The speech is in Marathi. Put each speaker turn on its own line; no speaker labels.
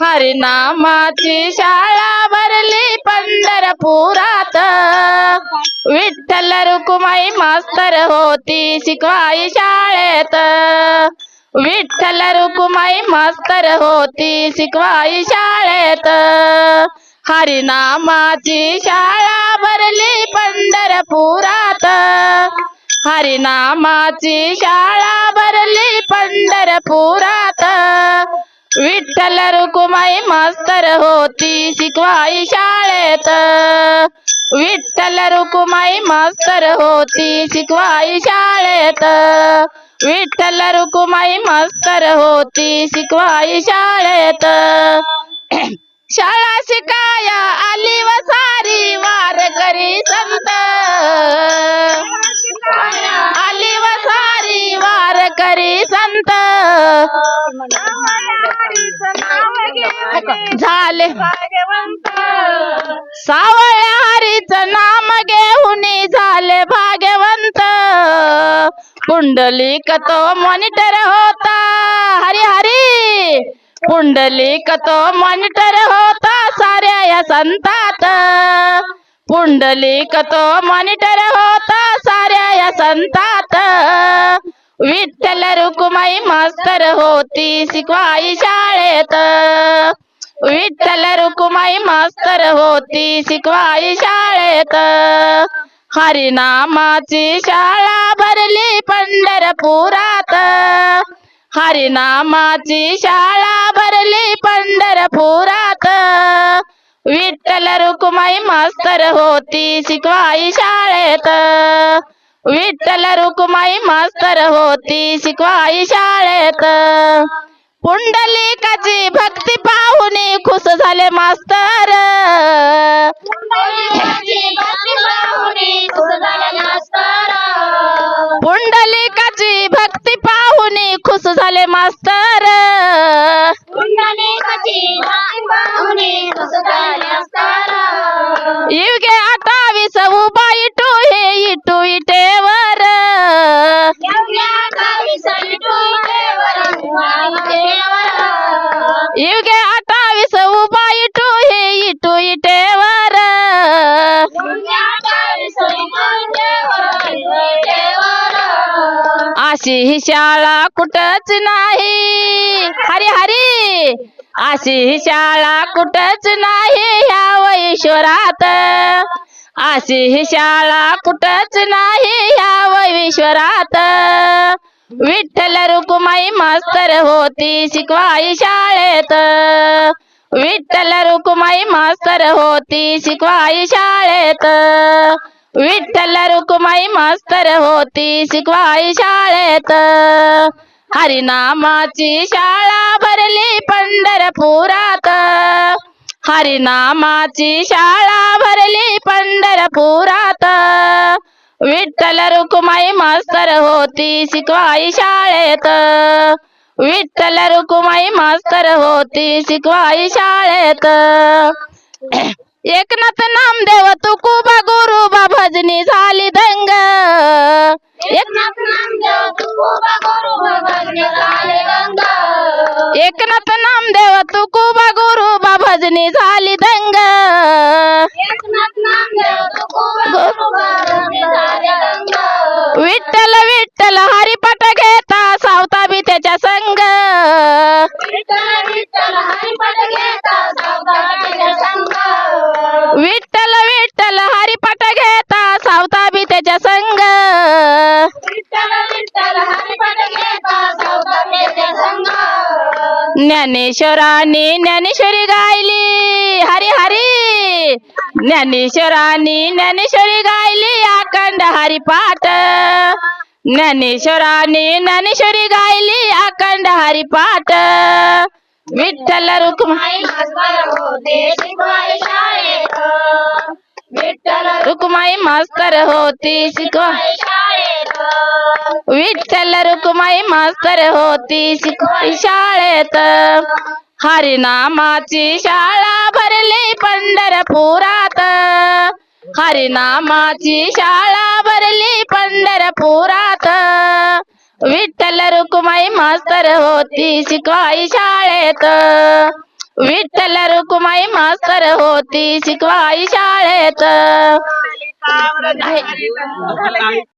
हरिनामाची शाळा भरली पंढरपुरात. विठ्ठल रुकुमाई मास्तर होती शिकवाई शाळेत. विठ्ठल रुकुमाई मास्तर होती शिकवाई शाळेत. हरिनामाची शाळा भरली पंढरपुरात. हरिनामाची शाळा भरली पंढरपुरात. विठ्ठल रुकुमाई मास्तर होती शिकवाई शाळेत. विठ्ठल रुकुमाई मास्तर होती शिकवाई शाळेत. विठ्ठल रुकुमाई मास्तर होती शिकवाई शाळेत. शाळा शिकाया आली व सारी वारकरी संत. झाले. सावळ्या हरीचं नाम घेऊन झाले भाग्यवंत. पुंडलिक तो मॉनिटर होता. हरी हरी. पुंडलिक तो मॉनिटर होता साऱ्या या संतात. पुंडलिक तो मॉनिटर होता साऱ्या या संतात. विठ्ठल रुकुमाई मास्तर होती शिकवाई शाळेत. विठ्ठल रुकुमाई मास्तर होती शिकवाई शाळेत. हरिनामाची शाळा भरली पंढरपुरात. हरिनामाची शाळा भरली पंढरपुरात. विठ्ठल रुकुमाई मास्तर होती शिकवाई शाळेत. विठ्ठल रुकुमाई मास्तर होती शिकवाई शाळेत. पुंडलिकाची भक्ती पाहून खुश झाले मास्तर. पुंडलिकाची भक्ती पाहून खुश झाले मास्तर. युगे अठ्ठावीस उभा अशी ही शाळा कुठच नाही. हरी हरी. अशी ही शाळा कुठच नाही ह्या वैश्वरात. अशी ही शाळा कुठच नाही ह्या वैश्वरात. विठ्ठल रुकुमाई मास्तर होती शिकवाई शाळेत. विठ्ठल रुकुमाई मास्तर होती शिकवाई शाळेत. विठ्ठल रुकुमाई मास्तर होती शिकवाई शाळेत. हरिनामाची शाळा भरली पंढरपुरात. हरिनामाची शाळा भरली पंढरपुरात. विठ्ठल रुकुमाई मास्तर होती शिकवाई शाळेत. विठ्ठल रुकुमाई मास्तर होती शिकवाई शाळेत. एकनाथ नामदेव तुकुबा गुरु एकनाथ नामदेव तुकोबा गुरुबा भजनी झाली दंग. विठ्ठल विठ्ठल हरिपाठ ज्ञानेश्वराने ज्ञानेश्वरी गायली. हरी हरी. ज्ञानेश्वराने ज्ञानेश्वरी गायली. अखंड हरिपाठ ज्ञानेश्वराने ज्ञानेश्वरी गायली. अखंड हरिपाठ विठ्ठल रुक्माई रुक्माई मास्तर होती शिकवा विठ्ठल रुक्माई मास्तर होती शिकवाई शाळेत. हरिनामाची शाळा भरली पंढरपुरात. हरिनामाची शाळा भरली पंढरपुरात. विठ्ठल रुक्माई मास्तर होती शिकवाई शाळेत. विठ्ठल रुक्माई मास्तर होती शिकवाई शाळेत.